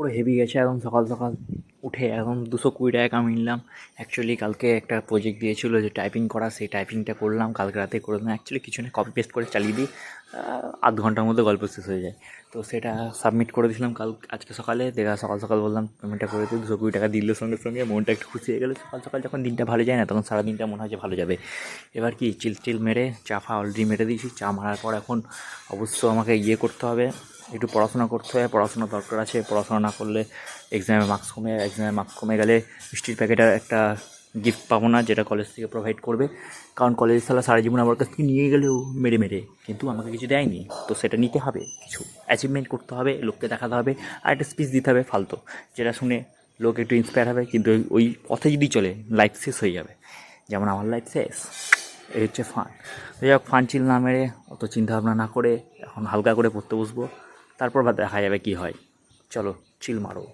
পুরো হেভি গেছে এখন সকাল সকাল উঠে এখন দুশো কুড়ি টাকা কামিয়ে নিলাম। অ্যাকচুয়ালি কালকে একটা প্রজেক্ট দিয়েছিলো যে টাইপিং করা, সেই টাইপিংটা করলাম, কালকে রাতে করে দিলাম। অ্যাকচুয়ালি কিছু না কপি পেস্ট করে চালিয়ে দিই আধ ঘণ্টার মধ্যে গল্প শেষ হয়ে যায়। তো সেটা সাবমিট করে দিয়েছিলাম কাল, আজকে সকালে। দেখা, সকাল সকাল বললাম পেমেন্টটা করে দিই, দুশো কুড়ি টাকা দিল সঙ্গে সঙ্গে, মনটা একটু খুশি হয়ে গেলো। সকাল সকাল যখন দিনটা ভালো যায় না, তখন সারা দিনটা মনে হয় যে ভালো যাবে। এবার কি চিল চিল মেরে চা ফা অলরেডি মেরে দিয়েছি, চা মারার পর এখন অবশ্য আমাকে ইয়ে করতে হবে। একটু পড়াশোনা করতে হয় পড়াশোনা দরকার আছে, পড়াশোনা না করলে এক্সামে মার্কস কমে এক্সামে মার্কস কমে গেলে মিষ্টির প্যাকেটের একটা গিফট পাবো না যেটা কলেজ থেকে প্রোভাইড করবে। কারণ কলেজ সালা সারা জীবন আমার কাছ থেকে নিয়ে গেলেও মেরে মেরে, কিন্তু আমাকে কিছু দেয়নি। তো সেটা নিতে হবে, কিছু অ্যাচিভমেন্ট করতে হবে, লোককে দেখাতে হবে, আর একটা স্পিচ দিতে হবে ফালতু, যেটা শুনে লোক একটু ইন্সপায়ার হবে, কিন্তু ওই- পথে যদি চলে লাইফ শেষ হয়ে যাবে। যেমন আমার লাইফ শেষ, এই হচ্ছে ফান যাই হোক ফান চিল না মেরে, অত চিন্তা ভাবনা না করে, এখন হালকা করে পড়তে বসবো। তারপর দেখা যাবে কি হয়। চলো চিল মারো।